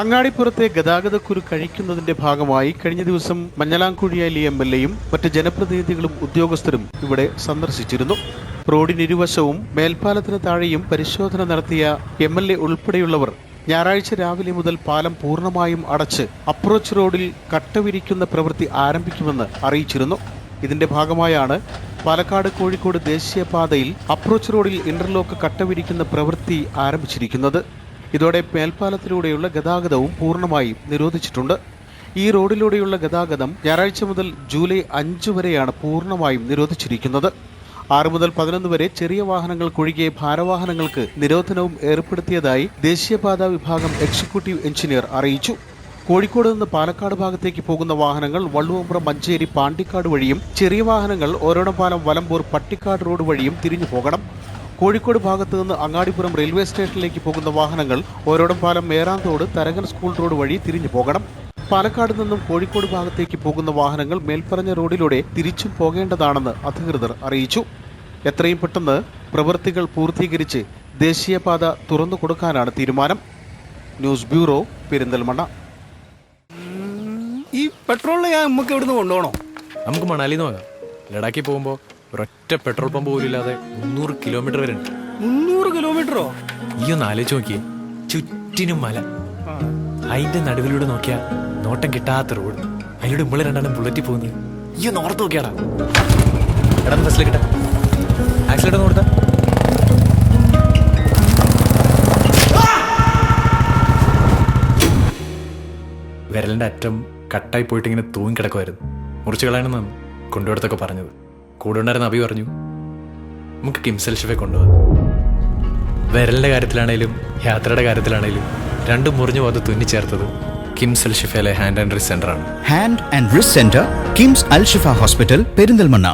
അങ്ങാടിപ്പുറത്തെ ഗതാഗതക്കുരു കഴിക്കുന്നതിന്റെ ഭാഗമായി കഴിഞ്ഞ ദിവസം മഞ്ഞളാംകുഴിയാലി എം എൽ എയും മറ്റ് ജനപ്രതിനിധികളും ഉദ്യോഗസ്ഥരും ഇവിടെ സന്ദർശിച്ചിരുന്നു. റോഡിനിരുവശവും മേൽപ്പാലത്തിന് താഴെയും പരിശോധന നടത്തിയ എം എൽ എ ഉൾപ്പെടെയുള്ളവർ ഞായറാഴ്ച രാവിലെ മുതൽ പാലം പൂർണമായും അടച്ച് അപ്രോച്ച് റോഡിൽ കട്ടവിരിക്കുന്ന പ്രവൃത്തി ആരംഭിക്കുമെന്ന് അറിയിച്ചിരുന്നു. ഇതിന്റെ ഭാഗമായാണ് പാലക്കാട് കോഴിക്കോട് ദേശീയപാതയിൽ അപ്രോച്ച് റോഡിൽ ഇന്റർലോക്ക് കട്ടവിരിക്കുന്ന പ്രവൃത്തി ആരംഭിച്ചിരിക്കുന്നത്. ഇതോടെ മേൽപ്പാലത്തിലൂടെയുള്ള ഗതാഗതവും പൂർണമായി നിരോധിച്ചിട്ടുണ്ട്. ഈ റോഡിലൂടെയുള്ള ഗതാഗതം ഞായറാഴ്ച മുതൽ ജൂലൈ അഞ്ച് വരെയാണ് പൂർണമായും നിരോധിച്ചിരിക്കുന്നത്. ആറ് മുതൽ പതിനൊന്ന് വരെ ചെറിയ വാഹനങ്ങൾക്കൊഴികെ ഭാരവാഹനങ്ങൾക്ക് നിരോധനവും ഏർപ്പെടുത്തിയതായി ദേശീയപാത വിഭാഗം എക്സിക്യൂട്ടീവ് എഞ്ചിനീയർ അറിയിച്ചു. കോഴിക്കോട് നിന്ന് പാലക്കാട് ഭാഗത്തേക്ക് പോകുന്ന വാഹനങ്ങൾ വള്ളുവമ്പ്ര മഞ്ചേരി പാണ്ടിക്കാട് വഴിയും ചെറിയ വാഹനങ്ങൾ ഓരോടംപാലം വലമ്പൂർ പട്ടിക്കാട് റോഡ് വഴിയും തിരിഞ്ഞു പോകണം. കോഴിക്കോട് ഭാഗത്ത് നിന്ന് അങ്ങാടിപ്പുറം റെയിൽവേ സ്റ്റേഷനിലേക്ക് പോകുന്ന വാഹനങ്ങൾ ഓരോടം പാലം മേറാന്തോട് തരകൻ സ്കൂൾ റോഡ് വഴി തിരിഞ്ഞു പോകണം. പാലക്കാട് നിന്നും കോഴിക്കോട് ഭാഗത്തേക്ക് പോകുന്ന വാഹനങ്ങൾ മേൽപ്പറഞ്ഞ റോഡിലൂടെ തിരിച്ചും പോകേണ്ടതാണെന്ന് അധികൃതർ അറിയിച്ചു. എത്രയും പെട്ടെന്ന് പ്രവൃത്തികൾ പൂർത്തീകരിച്ച് ദേശീയപാത തുറന്നു കൊടുക്കാനാണ് തീരുമാനം. News bureau Perinthalmanna. ഈ പെട്രോളിന് ഞാൻ നമുക്ക് ഇവിടുന്ന് കൊണ്ടുപോകണോ? നമുക്ക് മണാലിന്ന് പോകാം. ലഡാക്കിൽ പോകുമ്പോൾ ഒരൊറ്റ പെട്രോൾ പമ്പ് പോലും ഇല്ലാതെ മുന്നൂറ് കിലോമീറ്റർ വരെ ഉണ്ട്. മുന്നൂറ് കിലോമീറ്ററോ? ഈ ഒന്ന് ആലോചിച്ച് നോക്കിയേ. ചുറ്റിനും മല. അതിന്റെ നടുവിലൂടെ നോക്കിയാ നോട്ടം കിട്ടാത്ത റോഡ്. അതിലൂടെ ഇമ്മൾ രണ്ടാളും ബുള്ളറ്റ് പോകുന്നത്. ഈ ഒന്ന് ഓർത്ത് നോക്കിയാടാ. എടാ ബസ്സിൽ കിട്ടാ ആക്സിഡന്റ് കൊടുത്താ. വിരലിന്റെ അറ്റം കട്ടായി പോയിട്ട് ഇങ്ങനെ തൂങ്ങി കിടക്കുമായിരുന്നു മുറിച്ചു കളയണമെന്നാണ് കൊണ്ടുപോയിടത്തൊക്കെ പറഞ്ഞത്. കൂടെ ഉണ്ടായിരുന്ന അഭി പറഞ്ഞു നമുക്ക് കിംസൽ ഷിഫെ കൊണ്ടുപോകാം. വിരലിന്റെ കാര്യത്തിലാണേലും യാത്രയുടെ കാര്യത്തിലാണേലും രണ്ടും മുറിഞ്ഞു പോകാതെ തുന്നിച്ചേർത്തത് കിംസൽ ഷിഫയിലെ ഹാൻഡ് ആൻഡ് റിസ് സെന്റർ ആണ്. Hand and wrist centre KIMS Al Shifa hospital Perinthalmanna